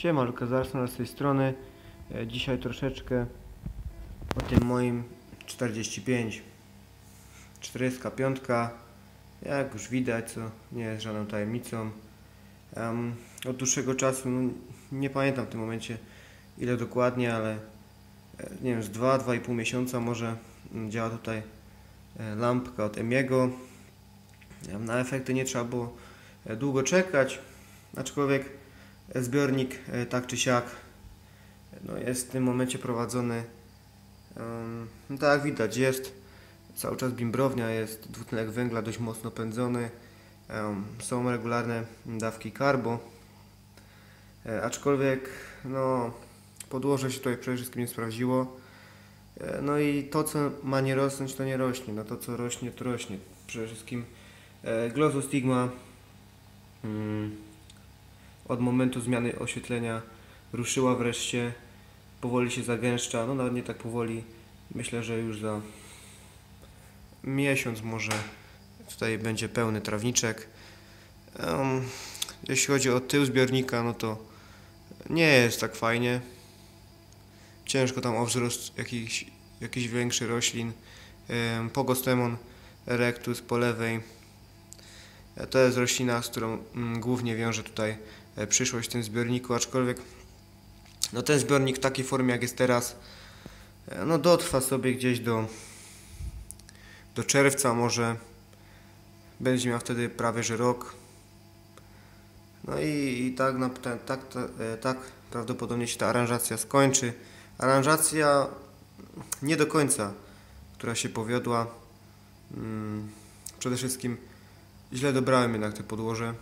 Siema, Lukas Arsenal z tej strony. E, Dzisiaj troszeczkę o tym moim 45. 45. Jak już widać, co nie jest żadną tajemnicą. Em, od dłuższego czasu, no, nie pamiętam w tym momencie ile dokładnie, ale e, nie wiem, z 2-2,5 miesiąca może mm, działa tutaj e, lampka od Emiego. Em, Na efekty nie trzeba było długo czekać, aczkolwiek zbiornik e, tak czy siak no, jest w tym momencie prowadzony. No, tak jak widać, jest cały czas bimbrownia, jest dwutlenek węgla dość mocno pędzony. Są regularne dawki karbo. E, Aczkolwiek no, podłoże się tutaj przede wszystkim nie sprawdziło. E, No i to, co ma nie rosnąć, to nie rośnie. No to, co rośnie, to rośnie. Przede wszystkim e, glozostigma mm, od momentu zmiany oświetlenia ruszyła wreszcie. Powoli się zagęszcza. No nawet nie tak powoli. Myślę, że już za miesiąc może tutaj będzie pełny trawniczek. Em, jeśli chodzi o tył zbiornika, no to nie jest tak fajnie. Ciężko tam o wzrost jakichś, jakichś większych roślin. Em, Pogostemon erectus po lewej. E, To jest roślina, z którą mm, głównie wiąże tutaj e, przyszłość w tym zbiorniku, aczkolwiek no ten zbiornik w takiej formie jak jest teraz e, no dotrwa sobie gdzieś do do czerwca może. Będzie miał wtedy prawie że rok. No i, i tak, na, tak, tak, tak prawdopodobnie się ta aranżacja skończy. Aranżacja nie do końca która się powiodła. Mm, przede wszystkim źle dobrałem jednak te podłoże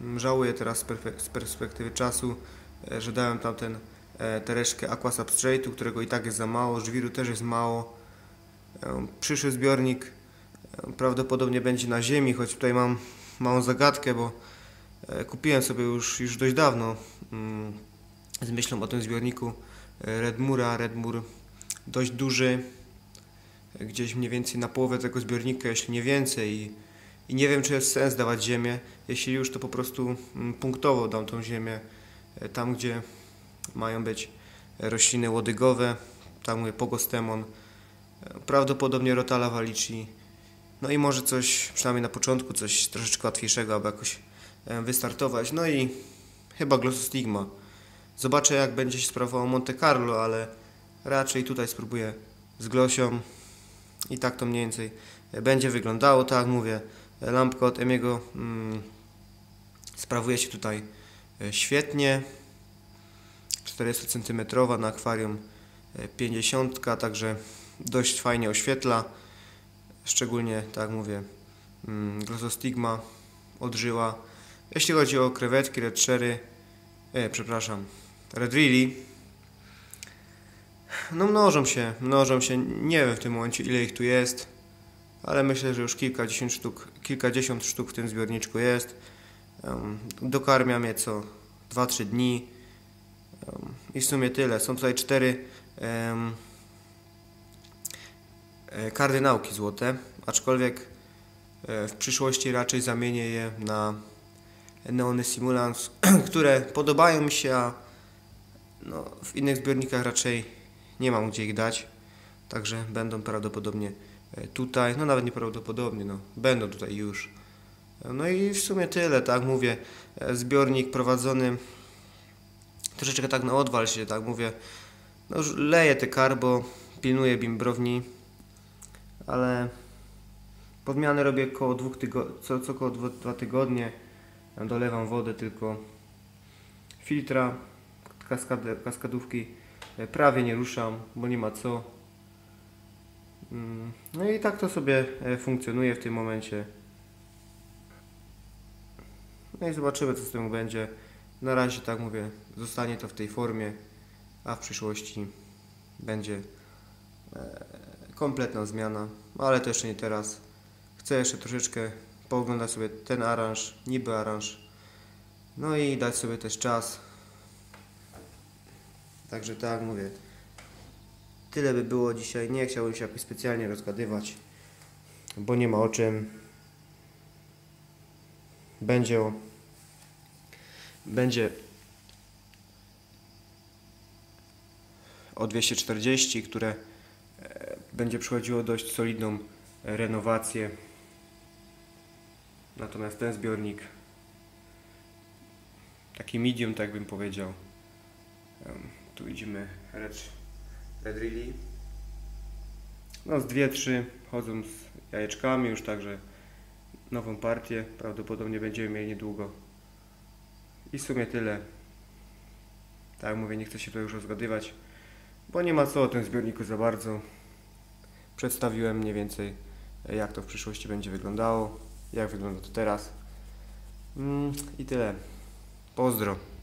Mm, Żałuję teraz z perspektywy czasu, e, że dałem tam ten, e, tę resztkę Aqua Substrate'u, którego i tak jest za mało, żwiru też jest mało. E, Przyszły zbiornik prawdopodobnie będzie na ziemi, choć tutaj mam małą zagadkę, bo kupiłem sobie już, już dość dawno mm, z myślą o tym zbiorniku Redmura. Redmur dość duży, gdzieś mniej więcej na połowę tego zbiornika, jeśli nie więcej. I, i nie wiem, czy jest sens dawać ziemię. Jeśli już, to po prostu mm, punktowo dam tą ziemię e, tam, gdzie mają być rośliny łodygowe. Tam mówię pogostemon, e, prawdopodobnie rotala valici. No i może coś, przynajmniej na początku, coś troszeczkę łatwiejszego, aby jakoś e, wystartować. No i chyba glossostigma. Zobaczę, jak będzie się sprawowało Monte Carlo, ale raczej tutaj spróbuję z glosią. I tak to mniej więcej e, będzie wyglądało. Tak jak mówię, e, lampka od Emiego mm, sprawuje się tutaj e, świetnie. 40 cm na akwarium e, 50, także dość fajnie oświetla. Szczególnie, tak mówię, mm, glosostigma odżyła. Jeśli chodzi o krewetki, red sherry, e, przepraszam, red really, no mnożą się, mnożą się. Nie wiem w tym momencie ile ich tu jest, ale myślę, że już kilkadziesiąt sztuk, kilkadziesiąt sztuk w tym zbiorniczku jest. Dokarmiam je co 2-3 dni. I w sumie tyle. Są tutaj cztery e, kardynałki złote, aczkolwiek e, w przyszłości raczej zamienię je na neony simulans, które podobają mi się, a no, w innych zbiornikach raczej nie mam gdzie ich dać, także będą prawdopodobnie e, tutaj, no nawet nieprawdopodobnie, no. Będą tutaj już. No i w sumie tyle, tak? Mówię, e, zbiornik prowadzony troszeczkę tak na odwal się, tak? Mówię, no leję te karbo, pilnuję bimbrowni, ale podmiany robię około dwóch co, co około dwa, dwa tygodnie, dolewam wodę tylko filtra, kaskadówki prawie nie ruszam, bo nie ma co. Mm, No i tak to sobie e, funkcjonuje w tym momencie. No i zobaczymy co z tym będzie. Na razie tak mówię, zostanie to w tej formie, a w przyszłości będzie e, kompletna zmiana, ale to jeszcze nie teraz. Chcę jeszcze troszeczkę pooglądać sobie ten aranż, niby aranż, no i dać sobie też czas. Także tak mówię. Tyle by było dzisiaj. Nie chciałbym się jakoś specjalnie rozgadywać, bo nie ma o czym. Będzie o będzie o 240, które e, będzie przechodziło dość solidną e, renowację. Natomiast ten zbiornik taki medium, tak bym powiedział. Tu widzimy Red, Red Really. No z dwie, trzy chodzą z jajeczkami już, także nową partię prawdopodobnie będziemy mieli niedługo. I w sumie tyle. Tak mówię, nie chcę się tutaj już rozgadywać, bo nie ma co o tym zbiorniku za bardzo. Przedstawiłem mniej więcej e, jak to w przyszłości będzie wyglądało, jak wygląda to teraz. Mm, I tyle. Pozdro.